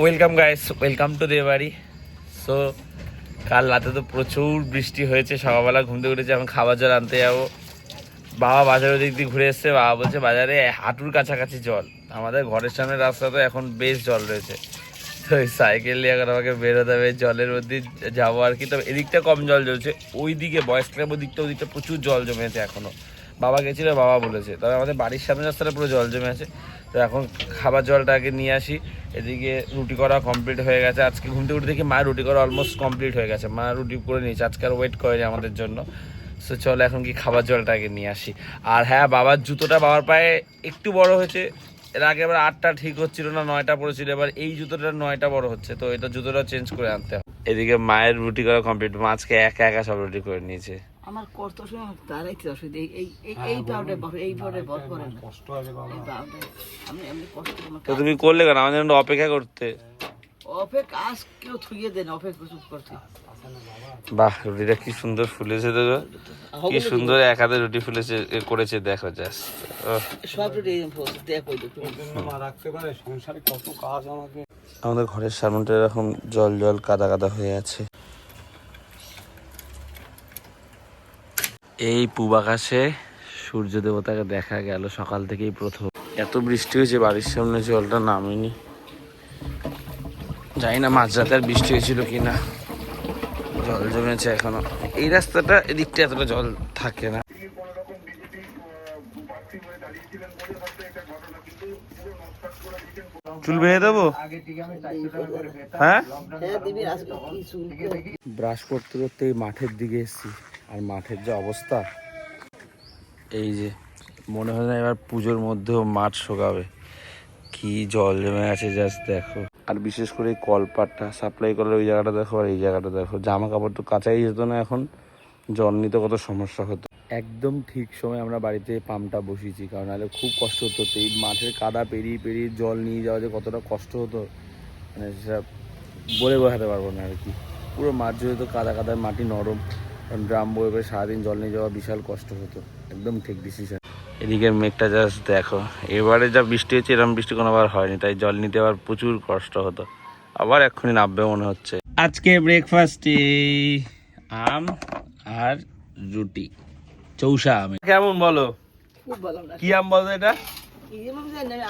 Welcome guys welcome to Debari so কাল রাতে তো প্রচুর বৃষ্টি হয়েছে। সকালবেলা ঘুম থেকে উঠেছে, এখন খাবার জল আনতে যাব। বাবা বাজারের দিক দিয়ে ঘুরে এসছে। বাবা বলছে, বাজারে হাঁটুর কাছাকাছি জল। আমাদের ঘরের সামনে রাস্তা তো এখন বেশ জল রয়েছে। তো ওই সাইকেল নিয়ে এখন আমাকে বেরোতে হবে। জলের মধ্যে যাব আর কি। তবে এদিকটা কম জল জ্বলছে। ওই দিকে বয়স ক্লাবের দিকটা ওই দিকটা প্রচুর জল জমেছে এখনও বাবা গেছিল, বাবা বলেছে। তবে আমাদের বাড়ির সামনে রাস্তাটা পুরো জল জমে আছে। তো এখন খাবার জলটা আগে নিয়ে আসি। এদিকে রুটি করা কমপ্লিট হয়ে গেছে। আজকে ঘুম থেকে উঠে দেখি মা রুটি করা অলমোস্ট কমপ্লিট হয়ে গেছে। মা রুটি করে নিয়েছে। আজকে আর ওয়েট করেনি আমাদের জন্য। সো চলো এখন কি খাবার জলটা আগে নিয়ে আসি। আর হ্যাঁ বাবার জুতোটা বাবার পায়ে একটু বড় হয়েছে। এর আগে এবার আটটা ঠিক হচ্ছিল না, নয়টা পড়েছিল। এবার এই জুতোটা নয়টা বড় হচ্ছে। তো এটা জুতোটা চেঞ্জ করে আনতে হবে। এদিকে মায়ের রুটি করা কমপ্লিট মা আজকে একা একা সব রুটি করে নিয়েছে। আমার কষ্ট সময় আমার দাঁড়াইতে অসুবিধা এই এই পাউডার বড় এই পাউডার বড় করে না। কষ্ট হবে বাবা এই পাউডার আমি এমনি কষ্ট তো তুমি করলে কেন? আমাদের জন্য অপেক্ষা করতে। অফে কাজ কেউ থুইয়ে দেন অফে চুপ করতে বাহ রুটিটা কি সুন্দর ফুলেছে তো কি সুন্দর এক হাতে রুটি ফুলেছে এ করেছে দেখো জাস্ট সব রেডি দেখ ওই দেখো রাখতে পারে সংসারে কত কাজ আমাকে। আমাদের ঘরের সামনেটা এরকম জল জল কাদা কাদা হয়ে আছে। এই পূব আকাশে সূর্য দেবতাকে দেখা গেল। সকাল থেকেই প্রথম। এত বৃষ্টি হয়েছে বাড়ির সামনে জলটা নামেনি। জানি না মাঝরাতে আর বৃষ্টি হয়েছিল কি না জল জমেছে এখনও। এই রাস্তাটা এদিকটা এতটা জল থাকে না। চুল বেঁধে দেবো? হ্যাঁ? হ্যাঁ ব্রাশ করতে করতে এই মাঠের দিকে এসেছি। আর মাঠের যে অবস্থা এই যে মনে হয় না এবার পুজোর মধ্যেও মাঠ শোকাবে। কি জল জমে আছে জাস্ট দেখো। আর বিশেষ করে এই কলপাটটা সাপ্লাই করার ওই জায়গাটা দেখো আর এই জায়গাটা দেখো। জামা কাপড় তো কাচাই যেত না এখন জল নিতে কত সমস্যা হতো। একদম ঠিক সময় আমরা বাড়িতে পাম্পটা বসিয়েছি কারণ নাহলে খুব কষ্ট হতো। এই মাঠের কাদা পেরিয়ে পেরিয়ে জল নিয়ে যাওয়া যে কতটা কষ্ট হতো মানে সেটা বলে বোঝাতে পারব না আর কি। পুরো মাঠ জুড়ে তো কাদা কাদা মাটি নরম কারণ ড্রাম বয়ে বয়ে সারাদিন জল নিয়ে যাওয়া বিশাল কষ্ট হতো। একদম ঠিক ডিসিশন এদিকে মেঘটা জাস্ট দেখো এবারে যা বৃষ্টি হচ্ছে এরকম বৃষ্টি কোনোবার হয়নি তাই জল নিতে আবার প্রচুর কষ্ট হতো। আবার এক্ষুনি নামবে মনে হচ্ছে। আজকে ব্রেকফাস্টে আম আর রুটি। চৌষা আম। কেমন বলো? খুব কি আম বলো এটা?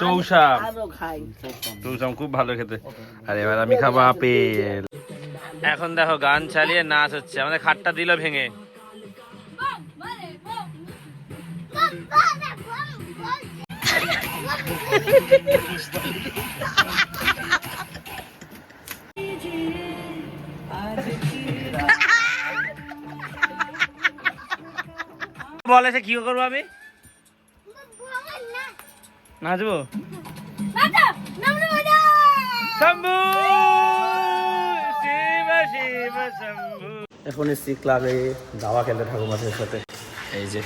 চৌষা। আরও খাই। চৌষা আম খুব ভালো খেতে। আর এবার আমি খাব আপেল। এখন দেখো গান চালিয়ে নাচ হচ্ছে। আমাদের খাটটা দিল ভেঙে। বলে সে কি করব আমি? নাচবো? শম্ভু! এখন এসছি ক্লাবে দাওয়া খেলতে ঠাকুমাদের সাথে। এই যে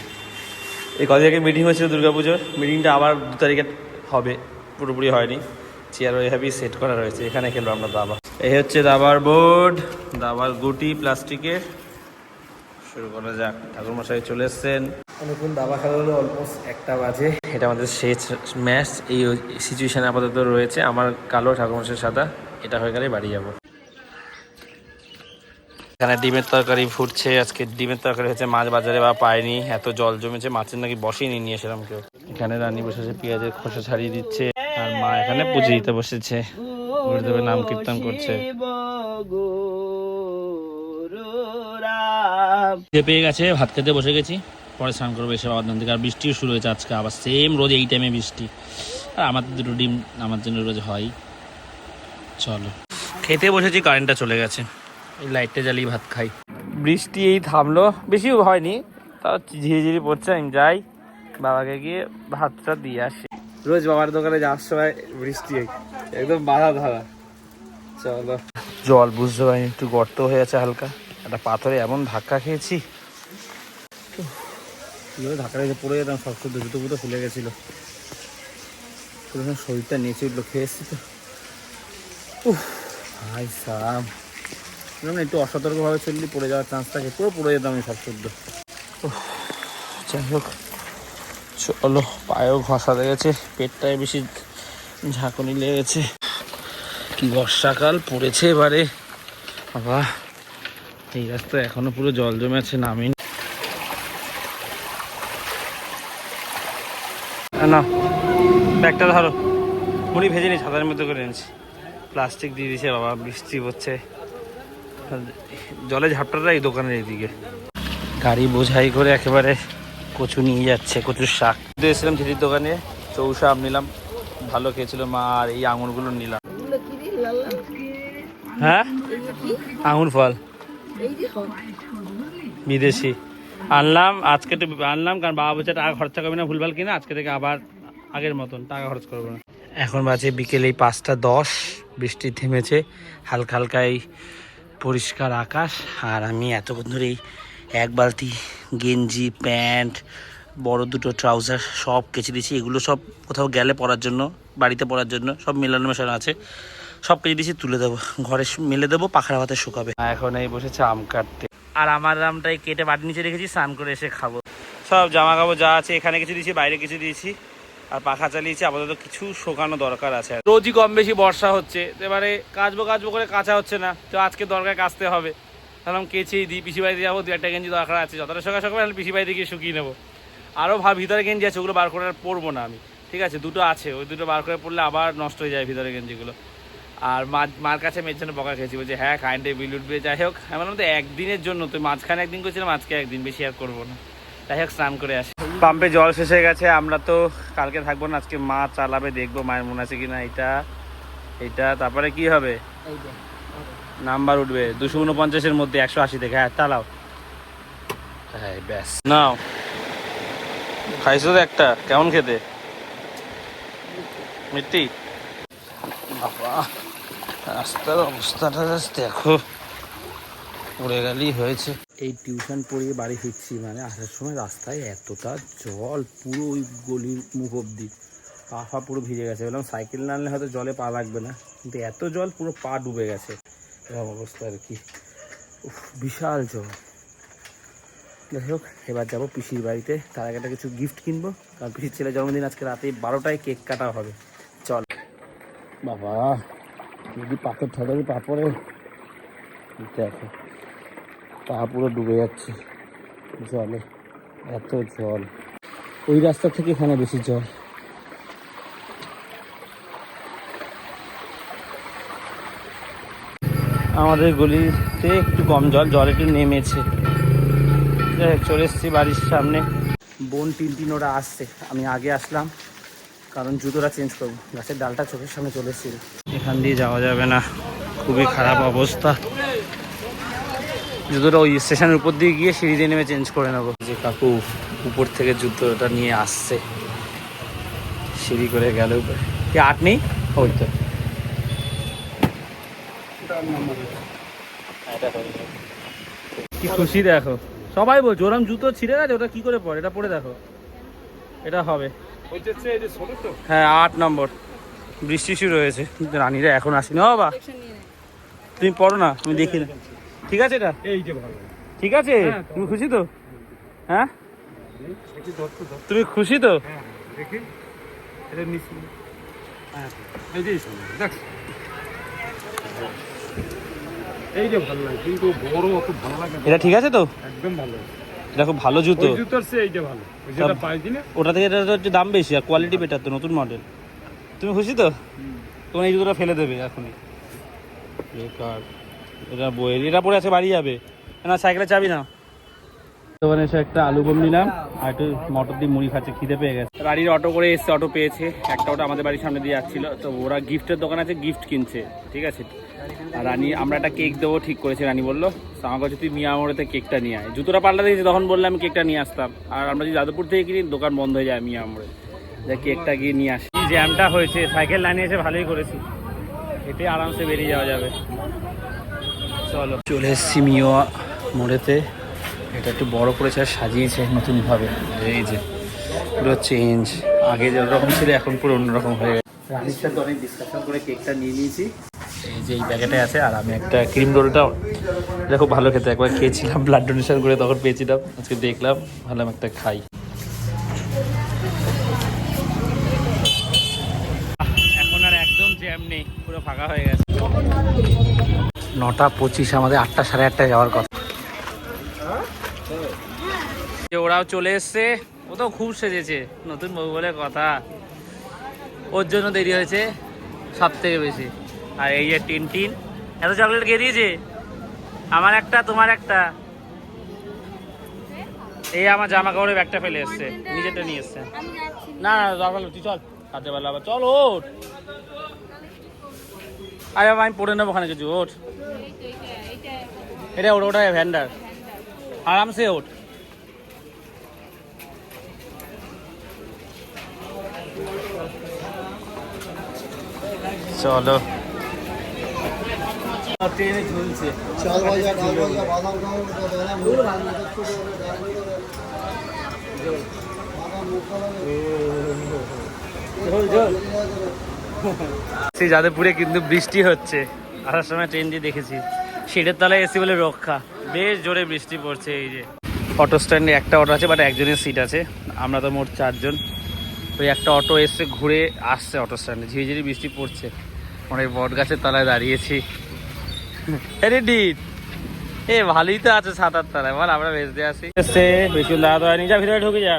এই কদিন আগে মিটিং হয়েছিল দুর্গাপুজোর। মিটিংটা আবার দু তারিখে হবে পুরোপুরি হয়নি। চেয়ার ওইভাবেই সেট করা রয়েছে এখানে খেলব আমরা দাবা। এই হচ্ছে দাবার বোর্ড দাবার গুটি প্লাস্টিকের। শুরু করা যাক ঠাকুরমশাই চলে এসছেন। অনেকক্ষণ দাবা খেলা হলো অলমোস্ট একটা বাজে। এটা আমাদের শেষ ম্যাচ এই সিচুয়েশন আপাতত রয়েছে। আমার কালো ঠাকুরমশাই সাদা এটা হয়ে গেলে বাড়ি যাব। এখানে ডিমের তরকারি ফুটছে, আজকে ডিমের তরকারি হচ্ছে মাছ বাজারে বা পায়নি, এত জল জমেছে, মাছের নাকি বসেই নিয়ে এসেলাম কেউ। এখানে রান্নি বসেছে পেঁয়াজের খোসা ছাড়িয়ে দিচ্ছে, আর মা এখানে পুজো দিতে বসেছে, গুরুদেবের নাম কীর্তন করছে। পেয়ে গেছে, ভাত খেতে বসে গেছি, পরে স্নান করব, এসে বাবার থেকে, আর বৃষ্টিও শুরু হয়েছে আজকে, আবার সেম রোজ এই টাইমে বৃষ্টি। আর আমাদের দুটো ডিম, আমার জন্য রোজ হয়। চলো। খেতে বসেছি কারেন্টটা চলে গেছে। এই লাইটটা জ্বালিয়ে ভাত খাই। বৃষ্টি এই থামলো বেশি হয়নি তাও ঝিরিঝিরি পড়ছে আমি যাই বাবাকে গিয়ে ভাতটা দিয়ে আসি। রোজ বাবার দোকানে যাওয়ার সময় বৃষ্টি একদম বাধা ধরা চলো। জল বুঝতে পারিনি একটু গর্ত হয়ে আছে হালকা। একটা পাথরে এমন ধাক্কা খেয়েছি। ধাক্কা লেগে পড়ে যেতাম সব শুদ্ধ জুতো ফুটো ফুলে গেছিল। শরীরটা নিচে উঠল খেয়ে এসছি তো। উফ ভাই সাম না একটু অসতর্কভাবে চললে, পড়ে যাওয়ার চান্স থাকে পুরো পড়ে যেতাম আমি সব শুদ্ধ। যাই হোক, চলো, পায়েও ঘষা লেগেছে পেটটায় বেশি ঝাঁকুনি লেগেছে। কি বর্ষাকাল পড়েছে এবারে। বাবা, এই রাস্তা এখনও পুরো জল জমে আছে, নামিনি। না ব্যাগটা ধরো। মুড়ি ভেজে নি ছাতার মধ্যে করে এনেছি। প্লাস্টিক দিয়ে দিয়েছে, বাবা, বৃষ্টি হচ্ছে জলে ঝাপটাটা এই দোকানের এইদিকে গাড়ি বোঝাই করে একেবারে কচু নিয়ে যাচ্ছে কচুর শাক। এসেছিলাম ঝিটির দোকানে চৌষা আম নিলাম, ভালো খেয়েছিল মা, আর এই আঙুরগুলো নিলাম? হ্যাঁ? আঙুর ফল। বিদেশি। আনলাম, আজকে তো আনলাম, কারণ বাবা বলছে টাকা খরচা করবে না, ভুলভাল কিনা, আজকে থেকে আবার আগের মতন টাকা খরচ করব না। এখন বাজে বিকেল এই পাঁচটা দশ, বৃষ্টি থেমেছে, হালকা হালকা এই পরিষ্কার আকাশ আর আমি এতক্ষণ ধরেই এক বালতি গেঞ্জি প্যান্ট বড় দুটো ট্রাউজার সব কেচে দিয়েছি। এগুলো সব কোথাও গেলে পরার জন্য বাড়িতে পরার জন্য সব মেলানো মেশানো আছে। সব কেচে দিয়েছি তুলে দেবো ঘরে মেলে দেবো পাখার হাতে শুকাবে। এখন এই বসেছে আম কাটতে। আর আমার আমটাই কেটে বাড়ির নিচে রেখেছি স্নান করে এসে খাব। সব জামা কাপড় যা আছে এখানে কিছু দিয়েছি বাইরে কিছু দিয়েছি। আর পাখা চালিয়েছি, আপাতত কিছু শোকানো দরকার আছে রোজই কম বেশি বর্ষা হচ্ছে, এবারে কাচবো কাচবো করে কাঁচা হচ্ছে না, তো আজকে দরকার কাচতে হবে। আমি কেচেই দিই পিসি বাড়িতে যাব, দু একটা গেঞ্জি দরকার আছে, যতটা সকাল সকাল তাহলে পিসি বাড়িতে গিয়ে শুকিয়ে নেব। আরও ভাব, ভিতরে গেঞ্জি আছে, ওগুলো বার করে আর পরবো না আমি, ঠিক আছে? দুটো আছে, ওই দুটো বার করে পড়লে আবার নষ্ট হয়ে যায় ভিতরে গেঞ্জিগুলো। আর মার কাছে মেয়ের জন্য বকা খেয়েছি, বলছে হ্যাঁ কারেন্টের বিল উঠবে, যাই হোক। আমার মধ্যে একদিনের জন্য, তো মাঝখানে একদিন করছিলাম, আজকে একদিন, বেশি আর করব না। যাই হোক স্নান করে আসি। পাম্পে জল শেষ হয়ে গেছে আমরা তো কালকে থাকব না আজকে মা চালাবে দেখব মায়ের মনে আছে কিনা এটা এটা তারপরে কি হবে? নাম্বার উঠবে দুশো উনপঞ্চাশের মধ্যে একশো আশি থেকে হ্যাঁ চালাও। হ্যাঁ ব্যাস। নাও। খাইছো তো একটা কেমন খেতে? মিট্টি বাবা রাস্তার অবস্থাটা দেখো পড়ে গেলেই হয়েছে। এই টিউশন পড়িয়ে বাড়ি ফিরছি মানে আসার সময় রাস্তায় এতটা জল, পুরো ওই গলির মুখ অব্দি পা ফা পুরো ভিজে গেছে। বললাম, সাইকেল না আনলে হয়তো জলে পা লাগবে না। কিন্তু এত জল, পুরো পা ডুবে গেছে। এরকম অবস্থা আর কি। বিশাল জল। যাই হোক, এবার যাব পিসির বাড়িতে। তার আগে একটা কিছু গিফট কিনবো। কারণ পিসির ছেলে জন্মদিন আজকে রাতে বারোটায় কেক কাটা হবে। চল। বাবা, যদি পাথর ঠাকুর পা পড়ে দেখো। পা পুরো ডুবে যাচ্ছে জলে, এত জল। ওই রাস্তা থেকে এখানে বেশি জল। আমাদের গলিতে একটু কম জল জল একটু নেমেছে। চলে এসেছি বাড়ির সামনে। বোন টিনটিন ওরা আসছে, আমি আগে আসলাম, কারণ জুতোটা চেঞ্জ করব। গাছের ডালটা চোখের সামনে চলে এসেছিল। এখান দিয়ে যাওয়া যাবে না, খুবই খারাপ অবস্থা। জুতোটা ওই স্টেশনের উপর দিয়ে গিয়ে সিঁড়ি দিয়ে নেমে চেঞ্জ করে নেব। যে কাকু উপর থেকে জুতোটা নিয়ে আসছে। সিঁড়ি করে গেল উপরে। কি আট নেই? ওই তো। কি খুশি দেখো। সবাই বলছো ওরম জুতো ছিঁড়ে গেছে ওটা কি করে পরে? এটা পরে দেখো। এটা হবে। হ্যাঁ আট নম্বর। বৃষ্টি শুরু হয়েছে। কিন্তু রানীরা এখন আসেনি। বাবা। তুমি পড়ো না তুমি দেখি না। ঠিক আছে এটা? এই যে ভালো। ঠিক আছে? তুমি খুশি তো? হ্যাঁ? ধর তুমি খুশি তো? হ্যাঁ দেখি। এটা নিচে। হ্যাঁ এই যে দেখ। এই যে ভালো লাগে কিন্তু বড় অত ভালো লাগে এটা ঠিক আছে তো? একদম ভালো এটা খুব ভালো জুতো। জুতোর চেয়ে এই যে ভালো। ওই যেটা পাই দিনে ওটা থেকে এটা একটু দাম বেশি আর কোয়ালিটি বেটার তো নতুন মডেল তুমি খুশি তো? তোমার এই জুতোটা ফেলে দেবে এখনই। বেকার এটা বইয়ের। এটা পরে আছে বাড়ি যাবে। না সাইকেলে চাবি না দোকানে এসে একটা আলু গম নিলাম আর একটু মটর দিয়ে মুড়ি খাচ্ছে খিদে পেয়ে গেছে। রানীর অটো করে এসছে অটো পেয়েছে। একটা অটো আমাদের বাড়ির সামনে দিয়ে যাচ্ছিল। তো ওরা গিফটের দোকান আছে গিফট কিনছে ঠিক আছে? আর রানী আমরা একটা কেক দেবো ঠিক করেছে রানী বলল। তো আমার কাছে তুই মিয়া মোড়েতে কেকটা নিয়ে আয়। জুতোটা পাল্টা দিয়েছি তখন বললাম আমি কেকটা নিয়ে আসতাম। আর আমরা যদি যাদবপুর থেকে কিনি দোকান বন্ধ হয়ে যায় মিয়া মোড়ে। যে কেকটা গিয়ে নিয়ে আসি। জ্যামটা হয়েছে সাইকেল লাইনে এসে ভালোই করেছি। এতে আরামসে বেরিয়ে যাওয়া যাবে। চলো। এসছি মিয়া মোড়েতে। এটা একটু বড় করেছে আর সাজিয়েছে নতুনভাবে। এই যে, পুরো চেঞ্জ আগে যেরকম ছিল, এখন পুরো অন্যরকম হয়ে গেছে। রানির সাথে অনেক ডিসকাশন করে কেকটা নিয়ে নিয়েছি। এই যে এই প্যাকেটে আছে, আর আমি একটা ক্রিম রোলটা এটা খুব ভালো খেতে। একবার খেয়েছিলাম ব্লাড ডোনেশন করে তখন পেয়েছিলাম। আজকে দেখলাম, ভাবলাম একটা খাই। এখন আর একদম জ্যাম নেই, পুরো ফাঁকা হয়ে গেছে। নটা পঁচিশ আমাদের আটটা সাড়ে আটটায় যাওয়ার কথা। যে ওরাও চলে এসছে। ও তো খুব সেজেছে নতুন বউ বলে কথা। ওর জন্য দেরি হয়েছে সব থেকে বেশি। আর এই যে টিন টিন এত চকলেট কে দিয়েছে? আমার একটা তোমার একটা। এই আমার জামা কাপড়ের ব্যাগটা ফেলে এসছে নিজেরটা নিয়ে এসছে। না না দরকার তুই চল। রাতে বেলা আবার চল ওঠ। আরে আমি পড়ে নেব ওখানে কিছু ওঠ। এটা ওটা ওটা ভ্যান্ডার আরামসে ওঠ। চলো। ট্রেনে ঝুলছে চাল ভাজা সেই যাদবপুরে কিন্তু বৃষ্টি হচ্ছে। আসার সময় ট্রেন দিয়ে দেখেছি। সিটের তলায় এসি বলে রক্ষা। বেশ জোরে বৃষ্টি পড়ছে এই যে। অটো স্ট্যান্ডে একটা অটো আছে বাট একজনের সিট আছে। আমরা তো মোট চারজন। ওই একটা অটো এসে ঘুরে আসছে অটো স্ট্যান্ডে ঝিরিঝিরি বৃষ্টি পড়ছে। এই বট গাছের তলায় দাঁড়িয়েছি। আরে ডিট এ, ভালোই তো আছে সাঁতার তলায়। বল, আমরা ভেজতে আসি। এসছে বেশি দাঁড়াতে হয়নি যা, ভিতরে ঢুকে যা।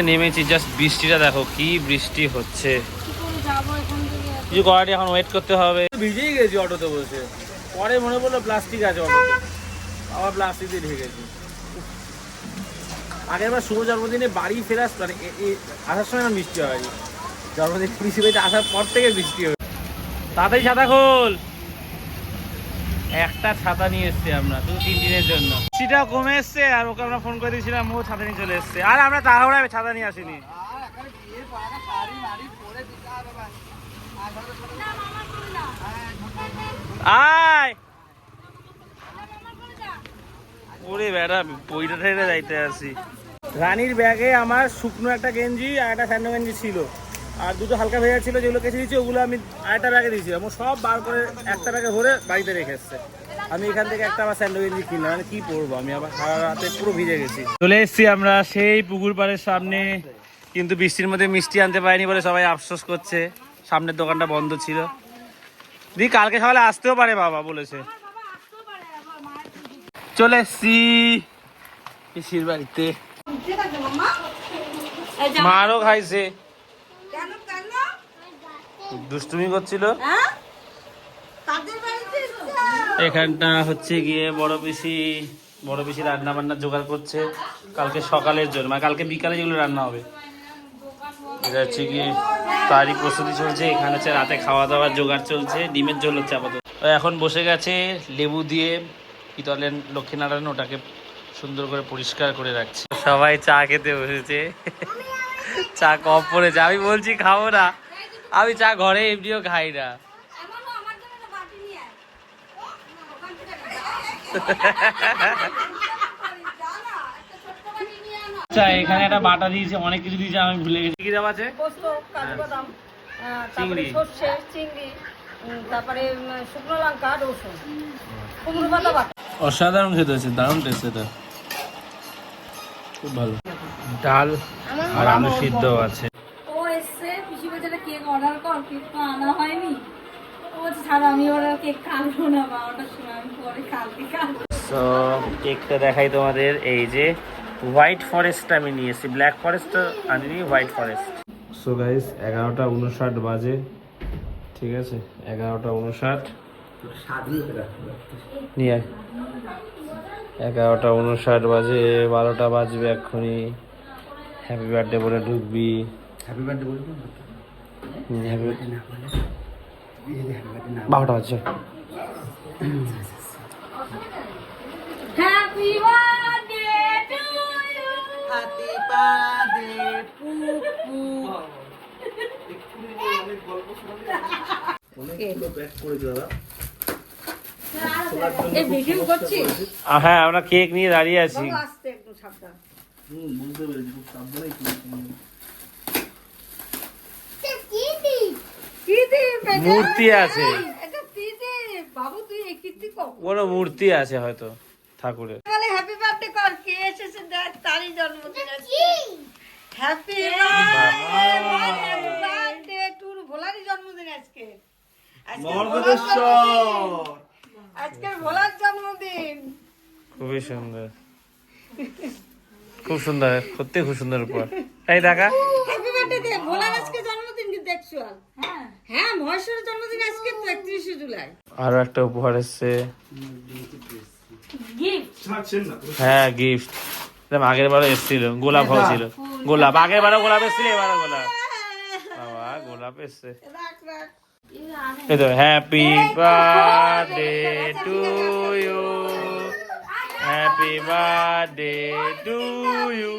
নেমেছি জাস্ট বৃষ্টিটা দেখো, কি বৃষ্টি হচ্ছে। কিছু করার এখন ওয়েট করতে হবে। ভিজেই গেছি অটোতে বসে। পরে মনে পড়ল প্লাস্টিক আছে অটোতে। আবার প্লাস্টিক দিয়ে ঢেকেছি আগের বার শুভ জন্মদিনে বাড়ি ফেরাস মানে আসার সময় আমার বৃষ্টি হয়নি। জন্মদিন পুলিশ আসার পর থেকে বৃষ্টি হবে তাড়াতাড়ি সাদা খোল। একটা ছাতা নিয়ে এসছি আমরা শুধু তিন দিনের জন্য। বৃষ্টিটা কমে এসছে আর ওকে আমরা ফোন করে দিয়েছিলাম, ও ছাতা নিয়ে চলে এসছে। আর আমরা তাড়াহুড়ায় ছাতা নিয়ে আসিনি। আয়! ওরে যাইতে আসি। রানীর ব্যাগে আমার শুকনো একটা গেঞ্জি আর একটা স্যান্ডো গেঞ্জি ছিল। আর দুটো হালকা ভেজা ছিল যেগুলো কেটে দিয়েছি ওগুলো আমি আরেকটা ব্যাগে দিয়েছি। ও সব বার করে একটা ব্যাগে ভরে বাড়িতে রেখে এসছে। আমি এখান থেকে একটা আমার স্যান্ডো গেঞ্জি কিনলাম। মানে কি পরবো আমি আবার সারা রাতে পুরো ভিজে গেছি। চলে এসেছি আমরা সেই পুকুর পাড়ের সামনে। কিন্তু বৃষ্টির মধ্যে মিষ্টি আনতে পারিনি বলে সবাই আফসোস করছে। সামনের দোকানটা বন্ধ ছিল। দি কালকে সকালে আসতেও পারে বাবা বলেছে। চলে এসছি পিসির বাড়িতে। মারও খাইছে। দুষ্টুমি করছিল। এখানটা হচ্ছে গিয়ে বড় পিসি বড় পিসি রান্না বান্না জোগাড় করছে। কালকে সকালের জন্য মানে কালকে বিকালে যেগুলো রান্না হবে। এটা হচ্ছে গিয়ে তারই প্রস্তুতি চলছে এখানে হচ্ছে রাতে খাওয়া দাওয়ার জোগাড় চলছে ডিমের ঝোল হচ্ছে আপাতত। এখন বসে গেছে লেবু দিয়ে পিতলের লক্ষ্মীনারায়ণ ওটাকে সুন্দর করে পরিষ্কার করে রাখছে। সবাই চা খেতে বসেছে। চা কম পড়েছে আমি বলছি খাব না। আমি চা ঘরে এমনিও খাই না। আচ্ছা এখানে একটা বাটা দিয়েছে অনেক কিছু দিয়েছে আমি ভুলে গেছি। কি দাম আছে? পোস্ত কাজু বাদাম আহ, তারপরে চিংড়ি। সর্ষে চিংড়ি তারপরে শুকনো লঙ্কা রসুন কুমড়ো পাতা বাটা। অসাধারণ খেতে হয়েছে দারুণ টেস্ট এটা। খুব ভালো। ডাল আর আলু সিদ্ধ আছে ও এসছে পিসি বাজারে কেক অর্ডার কর কেক তো আনা হয়নি। ও ছাড়া আমি অর্ডার কেক কাটবো না বারোটার সময় আমি পরে কালকে কাটবো তো কেকটা দেখাই তোমাদের এই যে হোয়াইট ফরেস্ট আমি নিয়েছি ব্ল্যাক ফরেস্ট আনিনি হোয়াইট ফরেস্ট। সো গাইস এগারোটা উনষাট বাজে ঠিক আছে? এগারোটা উনষাট। নিয়ে এগারোটা উনষাট বাজে বারোটা বাজবে এক্ষুনি। হ্যাপি বার্থডে বলে ঢুকবি। হ্যাপি বার্থডে হ্যাপি বারোটা বাজছে। হ্যাঁ আমরা কেক নিয়ে দাঁড়িয়ে আছি। বাবু আসতে একটু সাবধান কি দীপ এটা? মূর্তি আছে। তুই কোনো মূর্তি আছে হয়তো ঠাকুরের। হ্যাপি বার্থডে কর কে এসে শেষে দেখ তারই জন্মদিন হ্যাপি বার্থডে টুর ভোলারই জন্মদিন আজকে। আজকে ভোলার জন্মদিন। আজকে ভোলার জন্মদিন। খুবই সুন্দর। খুব সুন্দর সত্যি খুব সুন্দর উপহার। এই দেখা হ্যাপি বার্থডে ভোলার আজকে অ্যাকচুয়াল হ্যাঁ। হ্যাঁ জন্মদিন আজকে তো একত্রিশে জুলাই। আরও একটা উপহার এসছে। গিফট হ্যাঁ গিফট আগের বারও এসেছিল গোলাপ হয়েছিল গোলাপ আগের বারও গোলাপ এসেছিল এবারও গোলাপ। বাবা গোলাপ এসছে। রাখ রাখ। এই তো happy birthday to you happy birthday to you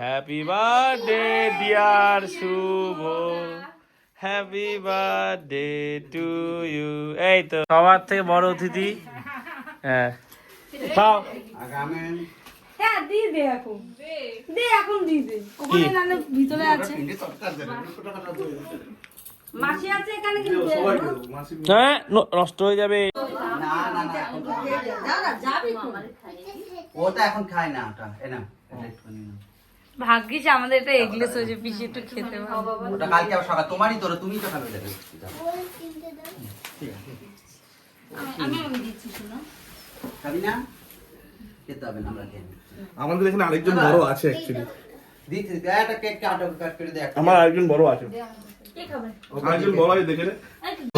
happy birthday dear Shubho happy birthday to you এই তো সবার থেকে বড় অতিথি। হ্যাঁ। আগামী হ্যাঁ দিয়ে দে এখন। দে এখন দিয়ে দে। ওখানে নালে ভিতরে আছে। মাসি আছে এখানে কিন্তু দে না। হ্যাঁ নষ্ট হয়ে যাবে। না না না এখন তো এখন খায় না ওটা। এ ভাগ্যিস আমাদের এটা এগলেস হয়েছে পিসি একটু খেতে ওটা কালকে আবার সকাল তোমারই তোর তো খাবে যাবে আমি আমি দিচ্ছি শোনো। খাবি না? খেতে হবে না আমরা খেয়ে আমাদের এখানে আরেকজন বড় আছে অ্যাকচুয়ালি দিতে কাট করে দেখ আমার আরেকজন বড় আছে। কে খাবে? আরেকজন বড় দেখে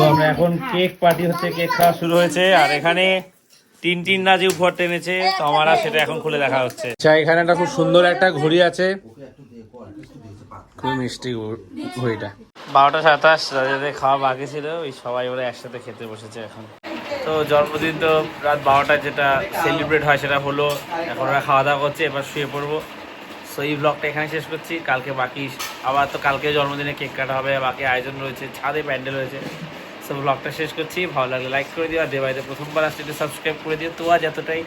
আমরা এখন কেক পার্টি হচ্ছে কেক খাওয়া শুরু হয়েছে আর এখানে তিন তিন না যে উপহার টেনেছে তো আমার সেটা এখন খুলে দেখা হচ্ছে। আচ্ছা এখানে একটা খুব সুন্দর একটা ঘড়ি আছে। খুব মিষ্টি ঘড়িটা। বারোটা সাতাশ যাদের খাওয়া বাকি ছিল ওই সবাই ওরা একসাথে খেতে বসেছে এখন। তো জন্মদিন তো রাত বারোটায় যেটা সেলিব্রেট হয় সেটা হলো এখন ওরা খাওয়া দাওয়া করছে এবার শুয়ে পড়ব। সো এই ব্লগটা এখানে শেষ করছি। কালকে বাকি আবার তো কালকে জন্মদিনে কেক কাটা হবে বাকি আয়োজন রয়েছে ছাদে প্যান্ডেল রয়েছে। সো ব্লগটা শেষ করছি। ভালো লাগলে লাইক করে দিও আর দেবাইতে প্রথমবার আসলে একটু সাবস্ক্রাইব করে দিও। তো আজ এতটাই।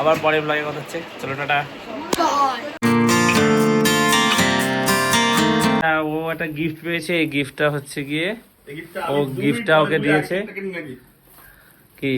আবার পরে ব্লগে কথা হচ্ছে। চলো টাটা। হ্যাঁ ও একটা গিফট পেয়েছে। এই গিফটটা হচ্ছে গিয়ে ও গিফটটা ওকে দিয়েছে। কি?